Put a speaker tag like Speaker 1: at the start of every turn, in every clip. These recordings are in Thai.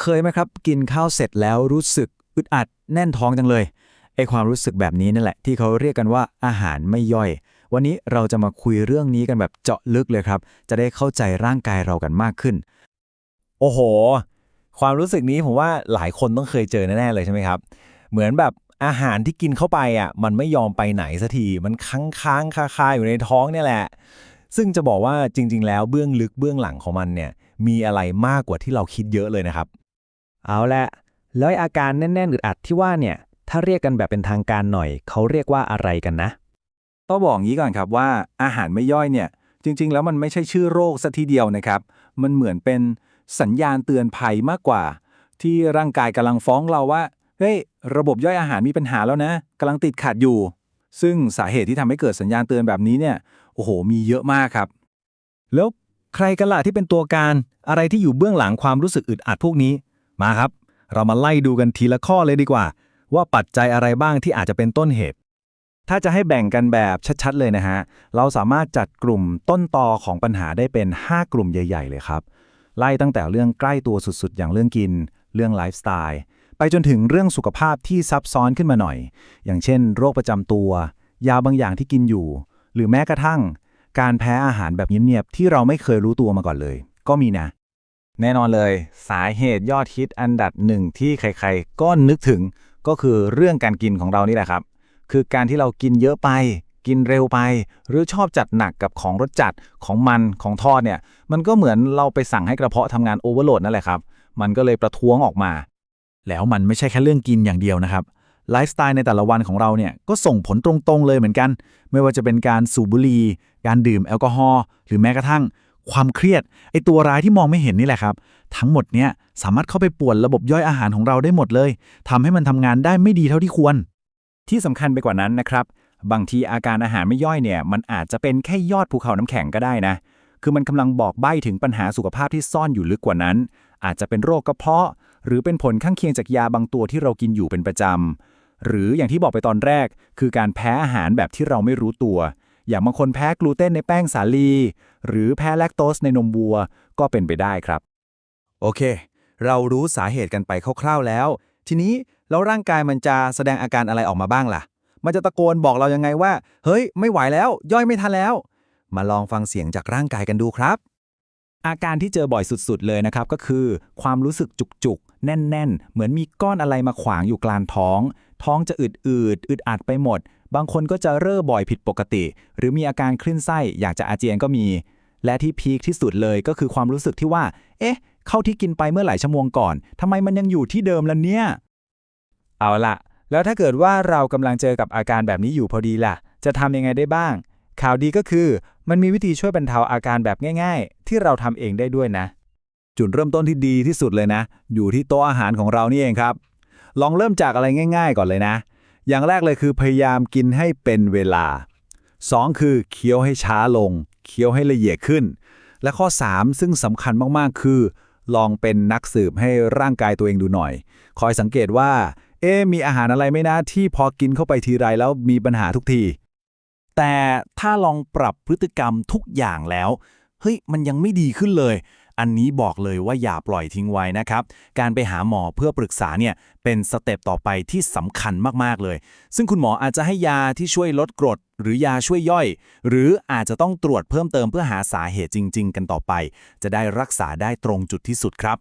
Speaker 1: เคยไหมครับ กินข้าวเสร็จแล้วรู้สึกอึดอัดแน่นท้องจังเลยไอความรู้สึกแบบนี้นั่นแหละ ที่เขาเรียกกันว่าอาหารไม่ย่อย วันนี้เราจะมาคุยเรื่องนี้กันแบบเจาะลึกเลยครับ จะได้เข้าใจร่างกายเรากันมากขึ้น
Speaker 2: โอ้โห ความรู้สึกนี้ผมว่าหลายคนต้องเคยเจอแน่ๆเลยใช่ไหมครับ เหมือนแบบอาหารที่กินเข้าไปอะมันไม่ยอมไปไหนสักทีมันค้างค้างคาคาอยู่ในท้องเนี่ยแหละ ซึ่งจะบอกว่าจริง ๆ แล้วเบื้องลึกเบื้องหลังของมันเนี่ยมีอะไรมากกว่าที่เราคิดเยอะเลยนะครับ
Speaker 3: เอาละแล้วไอ้อาการแน่นๆอึดอัดที่ว่าเนี่ย ถ้าเรียกกันแบบเป็นทางการหน่อย เขาเรียกว่าอะไรกันนะ
Speaker 1: ต้องบอกงี้ก่อนครับว่าอาหารไม่ย่อยเนี่ย จริง ๆ แล้วมันไม่ใช่ชื่อโรคซะทีเดียวนะครับ มันเหมือนเป็นสัญญาณเตือนภัยมากกว่า ที่ร่างกายกำลังฟ้องเราว่าเฮ้ยระบบย่อยอาหารมีปัญหาแล้วนะกำลังติดขัดอยู่ ซึ่งสาเหตุที่ทำให้เกิดสัญญาณเตือนแบบนี้เนี่ยโอ้โห มีเยอะมากครับ
Speaker 2: แล้วใครกันล่ะที่เป็นตัวการอะไรที่อยู่เบื้องหลังความรู้สึกอึดอัดพวกนี้ มาครับ เรามาไล่ดูกันทีละข้อเลยดีกว่า ว่าปัจจัยอะไรบ้างที่อาจจะเป็นต้นเหตุ
Speaker 1: ถ้าจะให้แบ่งกันแบบชัดๆเลยนะฮะ เราสามารถจัดกลุ่มต้นตอของปัญหาได้เป็น 5 กลุ่มใหญ่ ๆ เลยครับ ไล่ตั้งแต่เรื่องใกล้ตัวสุดๆ อย่างเรื่องกิน เรื่องไลฟ์สไตล์ไปจนถึงเรื่องสุขภาพที่ซับซ้อนขึ้นมาหน่อย อย่างเช่น โรคประจำตัว ยาบางอย่างที่กินอยู่ หรือแม้กระทั่ง การแพ้อาหารแบบเงียบๆที่เราไม่เคยรู้ตัวมาก่อนเลย ก็มีนะ แน่นอนเลยสาเหตุยอดฮิตอันดับหนึ่งที่ใครๆ ก็นึกถึงก็คือเรื่องการกินของเรานี่แหละครับ คือการที่เรากินเยอะไป กินเร็วไป หรือชอบจัดหนักกับของรสจัดของมันของทอดเนี่ย มันก็เหมือนเราไปสั่งให้กระเพาะทำงานโอเวอร์โหลดนั่นแหละครับ มันก็เลยประท้วงออกมา แล้วมันไม่ใช่แค่เรื่องกินอย่างเดียวนะครับไลฟ์สไตล์ในแต่ละวันของเราเนี่ยก็ส่งผลตรงๆเลยเหมือนกัน ไม่ว่าจะเป็นการสูบบุหรี่การดื่มแอลกอฮอล์หรือแม้กระทั่ง ความเครียดไอตัวร้ายที่มองไม่เห็นนี่แหละครับ ทั้งหมดเนี่ยสามารถเข้าไปป่วนระบบย่อยอาหารของเราได้หมดเลยทำให้มันทำงานได้ไม่ดีเท่าที่ควร ที่สำคัญไปกว่านั้นนะครับ บางทีอาการอาหารไม่ย่อยเนี่ย มันอาจจะเป็นแค่ยอดภูเขาน้ำแข็งก็ได้นะ คือมันกำลังบอกใบ้ถึงปัญหาสุขภาพที่ซ่อนอยู่ลึกกว่านั้น อาจจะเป็นโรคกระเพาะ หรือเป็นผลข้างเคียงจากยาบางตัวที่เรากินอยู่เป็นประจำหรืออย่างที่บอกไปตอนแรก คือการแพ้อาหารแบบที่เราไม่รู้ตัว อย่างบางคนแพ้กลูเตนในแป้งสาลี หรือแพ้แลคโตสในนมวัวก็เป็นไปได้ครับ โอเค เรารู้สาเหตุกันไปคร่าวๆแล้ว ทีนี้แล้วร่างกายมันจะแสดงอาการอะไรออกมาบ้างล่ะ มันจะตะโกนบอกเรายังไงว่า เฮ้ย ไม่ไหวแล้ว ย่อยไม่ทันแล้ว มาลองฟังเสียงจากร่างกายกันดูครับ อาการที่เจอบ่อยสุดๆเลยนะครับก็คือ ความรู้สึกจุกๆ แน่น ๆ เหมือนมีก้อนอะไรมาขวางอยู่กลางท้อง ท้องจะอึดอืดอึดอัดไปหมด บางคนก็จะเร่อบ่อยผิดปกติ หรือมีอาการคลื่นไส้อยากจะอาเจียนก็มี และที่พีคที่สุดเลยก็คือความรู้สึกที่ว่า เอ๊ะ เข้าที่กินไปเมื่อหลายชั่วโมงก่อนทำไมมันยังอยู่ที่เดิมล่ะเนี่ย เอาล่ะแล้วถ้าเกิดว่าเรากำลังเจอกับอาการแบบนี้อยู่พอดีล่ะ จะทำยังไงได้บ้าง ข่าวดีก็คือ มันมีวิธีช่วยบรรเทาอาการแบบง่าย ๆ ที่เราทำเองได้ด้วยนะ จุดเริ่มต้นที่ดีที่สุดเลยนะ อยู่ที่โต๊ะอาหารของเรานี่เองครับ ลองเริ่มจากอะไรง่าย ๆ ก่อนเลยนะ อย่างแรกเลยคือพยายามกินให้เป็นเวลา 2 คือเคี้ยวให้ช้าลง เคี้ยวให้ละเอียดขึ้น และข้อ 3 ซึ่งสำคัญมากๆ คือ ลองเป็นนักสืบให้ร่างกายตัวเองดูหน่อย คอยสังเกตว่า เอ๊มีอาหารอะไรไหม่นะที่พอกินเข้าไปทีไรแล้วมีปัญหาทุกที แต่ถ้าลองปรับพฤติกรรมทุกอย่างแล้ว เฮ้ย มันยังไม่ดีขึ้นเลย อันนี้บอกเลยว่าอย่าปล่อยทิ้งไว้นะครับ การไปหาหมอเพื่อปรึกษาเนี่ยเป็นสเต็ปต่อไปที่สำคัญมาก ๆ เลย ซึ่งคุณหมออาจจะให้ยาที่ช่วยลดกรด หรือยาช่วยย่อย หรืออาจจะต้องตรวจเพิ่มเติมเพื่อหาสาเหตุจริง ๆ กันต่อไป จะได้รักษาได้ตรงจุดที่สุดครับ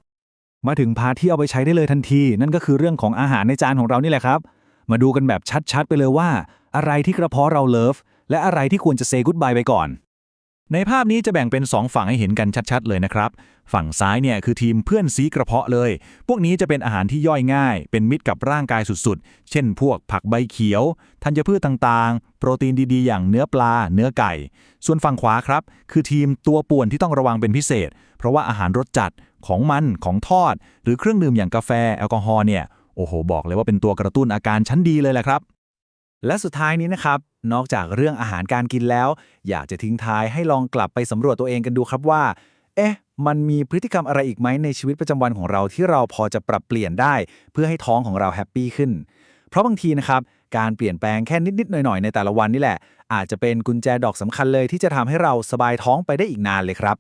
Speaker 1: มาถึงพาที่เอาไปใช้ได้เลยทันที นั่นก็คือเรื่องของอาหารในจานของเรานี่แหละครับ มาดูกันแบบชัดๆ ไปเลยว่า อะไรที่กระเพาะเราเลิฟและอะไรที่ควรจะเซกุ d บายไปก่อน ในภาพนี้จะแบ่งเป็น 2 ฝั่งให้เห็นกันชัด ๆ เลยนะครับ ฝั่งซ้ายเนี่ยคือทีมเพื่อนซีกระเพาะเลย พวกนี้จะเป็นอาหารที่ย่อยง่าย เป็นมิตรกับร่างกายสุดๆ เช่น พวกผักใบเขียว ธัญพืชต่างๆ โปรตีนดีๆ อย่างเนื้อปลา เนื้อไก่ ส่วนฝั่งขวาครับ คือทีมตัวป่วนที่ต้องระวังเป็นพิเศษ เพราะว่าอาหารรสจัดของมันของทอด หรือเครื่องดื่มอย่างกาแฟแอลกอฮอล์เนี่ยโอ้โหบอกเลยว่าเป็นตัวกระตุ้นอาการชั้นดีเลยแหละครับ และสุดท้ายนี้นะครับ นอกจากเรื่องอาหารการกินแล้ว อยากจะทิ้งท้ายให้ลองกลับไปสำรวจตัวเองกันดูครับว่า เอ๊ะ มันมีพฤติกรรมอะไรอีกไหมในชีวิตประจำวันของเราที่เราพอจะปรับเปลี่ยนได้ เพื่อให้ท้องของเราแฮปปี้ขึ้น เพราะบางทีนะครับการเปลี่ยนแปลงแค่นิดๆหน่อยๆในแต่ละวันนี่แหละ อาจจะเป็นกุญแจดอกสำคัญเลยที่จะทำให้เราสบายท้องไปได้อีกนานเลยครับ